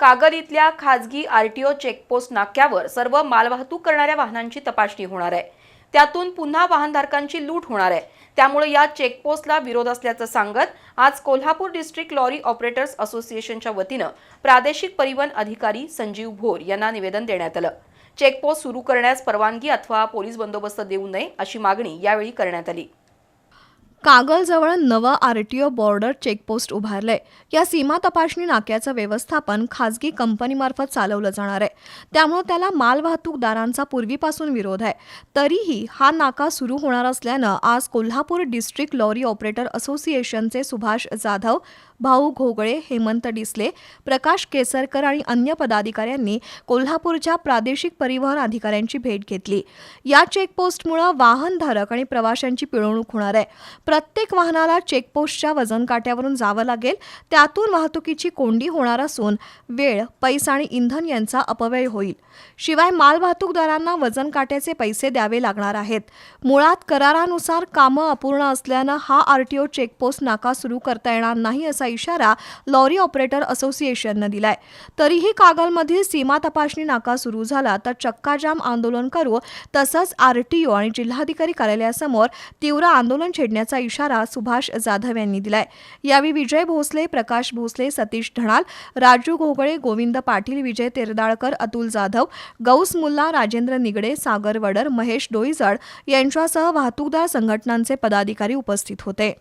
कागल इथल्या खाजगी RTO checkpost नाक्यावर सर्व मालवाहतूक करणाऱ्या वाहनांची तपासणी होणार आहे. त्यातून पुन्हा वाहनधारकांची लूट होणार आहे. त्यामुळे या चेकपोस्टला विरोध असल्याचं सांगत आज कोल्हापूर डिस्ट्रिक्ट लॉरी ऑपरेटर्स असोसिएशनच्या वतीनं प्रादेशिक परिवहन अधिकारी संजीव भोर यांना निवेदन देण्यात आलं. चेकपोस्ट सुरू करण्यास परवानगी अथवा पोलीस बंदोबस्त देऊ नये अशी मागणी यावेळी करण्यात आली. कागलजवळ नवं आरटीओ बॉर्डर चेकपोस्ट उभारलंय. या सीमा तपासणी नाक्याचं व्यवस्थापन खाजगी कंपनीमार्फत चालवलं जाणार आहे. त्यामुळे त्याला मालवाहतूकदारांचा पूर्वीपासून विरोध आहे. तरीही हा नाका सुरू होणार असल्यानं आज कोल्हापूर डिस्ट्रिक्ट लॉरी ऑपरेटर असोसिएशनचे सुभाष जाधव भाऊ घोगळे हेमंत डिसले प्रकाश केसरकर आणि अन्य पदाधिकाऱ्यांनी कोल्हापूरच्या प्रादेशिक परिवहन अधिकाऱ्यांची भेट घेतली. या चेकपोस्टमुळे वाहनधारक आणि प्रवाशांची पिळवणूक होणार आहे. प्रत्येक वाहनाला चेकपोस्टच्या वजन काट्यावरून जावं लागेल. त्यातून वाहतुकीची कोंडी होणार असून वेळ पैसा आणि इंधन यांचा अपव्यय होईल. शिवाय मालवाहतूकदारांना वजन काट्याचे पैसे द्यावे लागणार आहेत. मुळात करारानुसार कामं अपूर्ण असल्यानं हा आरटीओ चेकपोस्ट नाका सुरू करता येणार नाही असा इशारा लॉरी ऑपरेटर असोसिएशननं दिलाय. तरीही कागलमधील सीमा तपासणी नाका सुरू झाला तर चक्काजाम आंदोलन करू तसंच आरटीओ आणि जिल्हाधिकारी कार्यालयासमोर तीव्र आंदोलन छेडण्याचा इशारा सुभाष जाधव यांनी दिलाय. यावेळी विजय भोसले प्रकाश भोसले सतीश ढणाल राजू घोगळे गोविंद पाटील विजय तेरदाळकर अतुल जाधव गौस मुल्ला राजेंद्र निगडे सागर वडर महेश डोईजड यांच्यासह वाहतूकदार संघटनांचे पदाधिकारी उपस्थित होते.